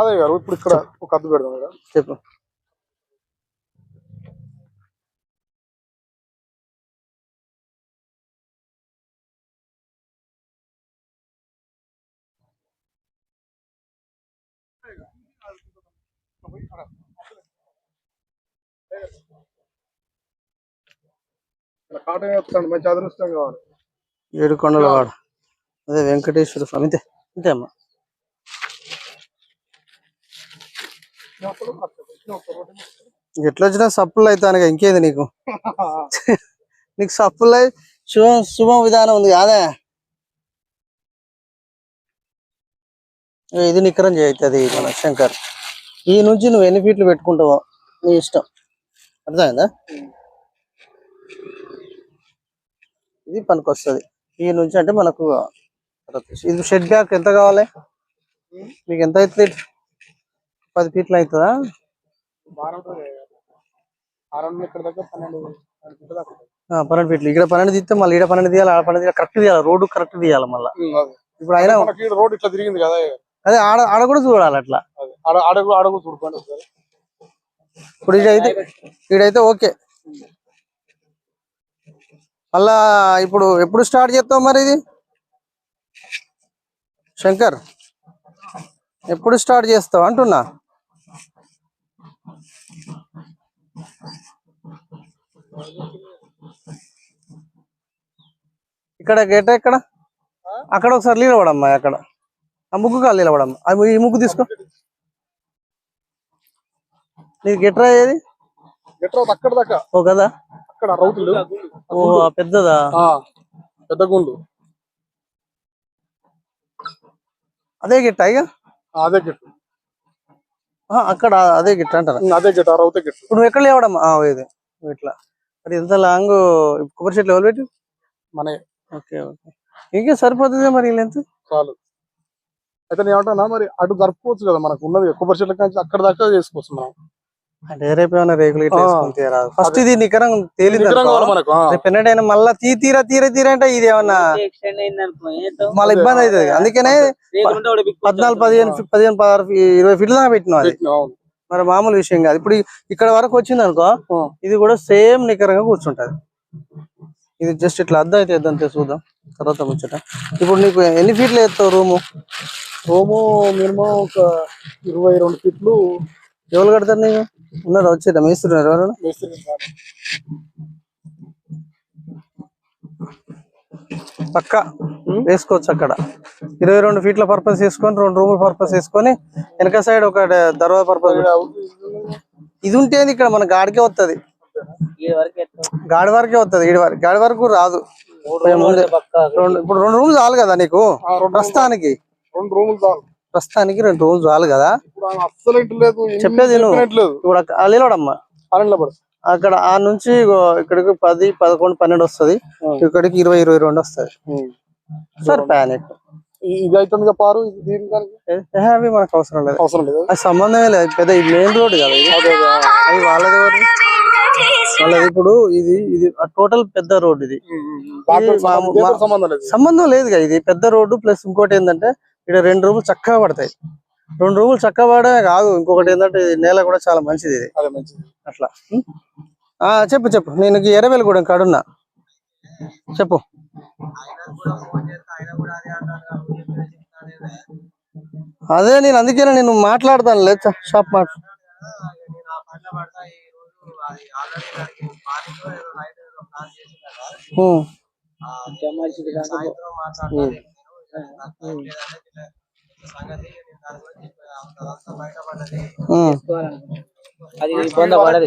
కాదే గారు ఇప్పుడు ఇక్కడ ఒక అద్దు పెడదాం ఇక్కడ చెప్పు. కాటన్ వస్తాడు మంచి అదృష్టం కావాలి. ఏడు కొండల వాడు అదే వెంకటేశ్వర స్వామి. అంతే అంతే అమ్మా. ఎట్లా వచ్చినా సప్పులు అవుతాను ఇంకేది నీకు? నీకు సప్పులు శుభం శుభం విధానం ఉంది కాదా? ఇది నికరం చేయవుతుంది మన శంకర్. ఈ నుంచి నువ్వు ఎన్ని ఫీట్లు పెట్టుకుంటావో నీ ఇష్టం. అర్థమైందా? ఇది పనికొస్తుంది. ఈ నుంచి అంటే మనకు ఇది షెడ్ బ్యాక్ ఎంత కావాలి? మీకు ఎంత అవుతుంది? పది ఫీట్లు అవుతుందా? పన్నెండు ఫీట్ల. ఇక్కడ పన్నెండు తీస్తే మళ్ళీ ఇక్కడ పన్నెండు తీయాలి ఆడ పన్నెండు కరెక్ట్ తీయాలి రోడ్డు కరెక్ట్ తీయాలి మళ్ళీ. ఇప్పుడు అయినా రోడ్ ఇట్లా తిరిగింది కదా అదే ఆడ ఆడ కూడా చూడాలి అట్లా. అడుగు అడుగు చూడుకోండి ఇప్పుడు ఇదైతే ఇదైతే ఓకే. మళ్ళా ఇప్పుడు ఎప్పుడు స్టార్ట్ చేస్తావు మరి ఇది? శంకర్ ఎప్పుడు స్టార్ట్ చేస్తావు? అంటున్నా. ఇక్కడ గేట్ ఎక్కడ అక్కడ ఒకసారి నిలబడమ్మా అక్కడ. ఆ ముగ్గు కాలు నిలబడమ్మా. ఈ ముగ్గు తీసుకో. నీకు గెట్రా ఏది? ఎట్లా అక్కడ దాకా. ఓ కదా? అక్కడ రౌతులు. ఓ పెద్దదా? పెద్ద గుండు. అదే గిట్ట ఇక అదే గిట్టు అక్కడ అదే గిట్ట అంటారా? అదే గిట్టు రౌతే గిట్టు నువ్వు ఎక్కడ లేవడమ్మా? ఇది ఇట్లా. మరి ఎంత లాంగ్ కొబ్బరి చెట్లు ఎవరు పెట్టి మన ఓకే ఓకే. ఇంకే సరిపోతుంది మరి లెంత్ చాలు. అయితే నేను ఏమంటున్నా మరి అటు జరుపుకోవచ్చు కదా మనకు ఉన్నది కొబ్బరి చెట్ల నుంచి అక్కడ దాకా చేసుకోవచ్చు మనం. అంటే రేపు ఏమైనా రేకులు తీయరాదు ఫస్ట్ ఇది నికరం తేలింది మళ్ళా తీ తీరా తీరా తీరా అంటే ఇది ఏమన్నా మళ్ళీ ఇబ్బంది అవుతుంది అందుకనే పద్నాలుగు పదిహేను పదిహేను పదహారు ఇరవై ఫీట్ల దాకా అది. పెట్టినా, అవును. మరి మామూలు విషయం కాదు. ఇప్పుడు ఇక్కడ వరకు వచ్చింది అనుకో. ఇది కూడా సేమ్ నికరంగా కూర్చుంటది. ఇది జస్ట్ ఇట్లా అద్దం అయితే అంతే చూద్దాం. తర్వాత ముచ్చట. ఇప్పుడు నీకు ఎన్ని ఫీట్లు వేస్తావు రూము? రూము మినిమం ఒక ఇరవై రెండు ఫీట్లు. ఎవరు కడతారు నీకు? ఉన్నారా? వచ్చారా? ఎవరైనా? మేస్త్రి కాదు. పక్క. వేసుకోవచ్చు అక్కడ. ఇరవై రెండు ఫీట్ల పర్పస్ వేసుకొని రెండు రూముల పర్పస్ వేసుకొని వెనక సైడ్ ఒక దర్వా పర్పస్ ఇది ఉంటేది ఇక్కడ మన గాడికే వస్తది. గాడి వరకే వస్తది ఈడి వరకు గాడి వరకు రాదు. ఇప్పుడు రెండు రూములు చాలు కదా నీకు? ప్రస్తుతానికి. రెండు రూములు చాలు. ప్రస్తుతానికి రెండు రూములు చాలు కదా? చెప్పేది ఇప్పుడు అక్కడ ఆ నుంచి ఇక్కడికి పది పదకొండు పన్నెండు వస్తది. ఇక్కడికి ఇరవై ఇరవై రెండు వస్తది. సార్ ప్యానిక్ ఇది అవుతుంది పారు అవి మనకు అవసరం లేదు. అవసరం లేదు. అది సంబంధమే లేదు. పెద్ద మెయిన్ రోడ్ కదా ఇది. అదే వాళ్ళది ఎవరిది? వాళ్ళది ఇప్పుడు ఇది ఇది టోటల్ పెద్ద రోడ్ ఇది. సంబంధం- లేదు కదా ఇది. పెద్ద రోడ్డు ప్లస్ ఇంకోటి ఏంటంటే ఇక్కడ రెండు రూములు చక్కగా పడతాయి. రెండు రూములు చక్కగా పడమే కాదు. ఇంకొకటి ఏంటంటే ఇది నేల కూడా చాలా మంచిది ఇది. అట్లా. చెప్పు చెప్పు. నేను ఎర్రవేలు కూడా కాడున్నా. చెప్పు. అదే నేను అందుకే నేను మాట్లాడతాను లేదు షాప్ మాట. అది ఇబ్బంది పడదు.